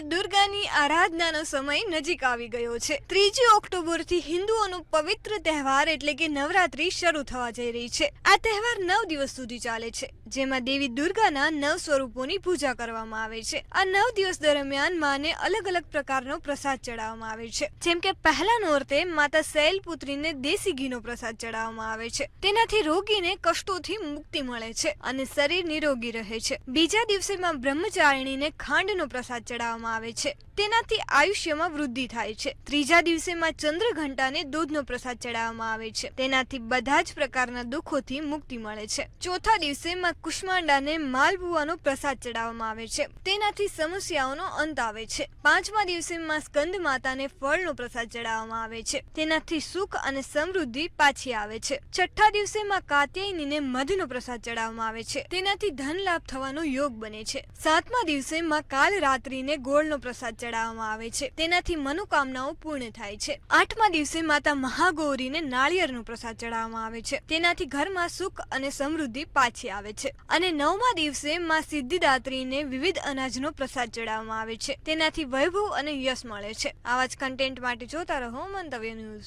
દુર્ગાની આરાધનાનો સમય નજીક આવી ગયો છે. ત્રીજી ઓક્ટોબરથી હિન્દુઓનો પવિત્ર તહેવાર એટલે કે નવરાત્રી શરૂ થવા જઈ રહી છે. આ તહેવાર નવ દિવસ સુધી ચાલે છે, જેમાં દેવી દુર્ગાના નવ સ્વરૂપોની પૂજા કરવામાં આવે છે. આ નવ દિવસ દરમિયાન માને અલગ અલગ પ્રકારનો પ્રસાદ ચડાવવામાં આવે છે. જેમ કે પહેલા નોરતે માતા શૈલપુત્રીને દેશી ઘીનો પ્રસાદ ચડાવવામાં આવે છે. તેનાથી રોગીને કષ્ટોથી મુક્તિ મળે છે અને શરીર નિરોગી રહે છે. બીજા દિવસે માં બ્રહ્મચારિણીને ખાંડનો પ્રસાદ ચડાવવામાં આવે છે. તેનાથી આયુષ્યમાં વૃદ્ધિ થાય છે. ત્રીજા દિવસે માં ચંદ્રઘંટાને દૂધનો પ્રસાદ ચડાવવામાં આવે છે. તેનાથી બધા જ પ્રકારના દુઃખોથી મુક્તિ મળે છે. ચોથા દિવસે માં કુષ્માંડાને માલપુવાનો પ્રસાદ ચડાવવામાં આવે છે. તેનાથી સમસ્યાઓનો અંત આવે છે. પાંચમા દિવસે માં સ્કંદ માતાને ફળનો પ્રસાદ ચડાવવામાં આવે છે. તેનાથી સુખ અને સમૃદ્ધિ પાછી આવે છે. છઠ્ઠા દિવસે માં કાત્યાયનીને મધનો પ્રસાદ ચડાવવામાં આવે છે. તેનાથી ધન લાભ થવાનો યોગ બને છે. સાતમા દિવસે માં કાલ રાત્રિને ગોળનો પ્રસાદ ચડાવવામાં આવે છે. તેનાથી મનોકામનાઓ પૂર્ણ થાય છે. આઠમા દિવસે માતા મહાગૌરીને નાળિયેરનો પ્રસાદ ચડાવવામાં આવે છે. તેનાથી ઘરમાં સુખ અને સમૃદ્ધિ પાછી આવે છે. અને નવમા દિવસે માં સિદ્ધિદાત્રીને વિવિધ અનાજનો પ્રસાદ ચડાવવામાં આવે છે. તેનાથી વૈભવ અને યશ મળે છે. આવા જ કન્ટેન્ટ માટે જોતા રહો મંતવ્ય ન્યૂઝ.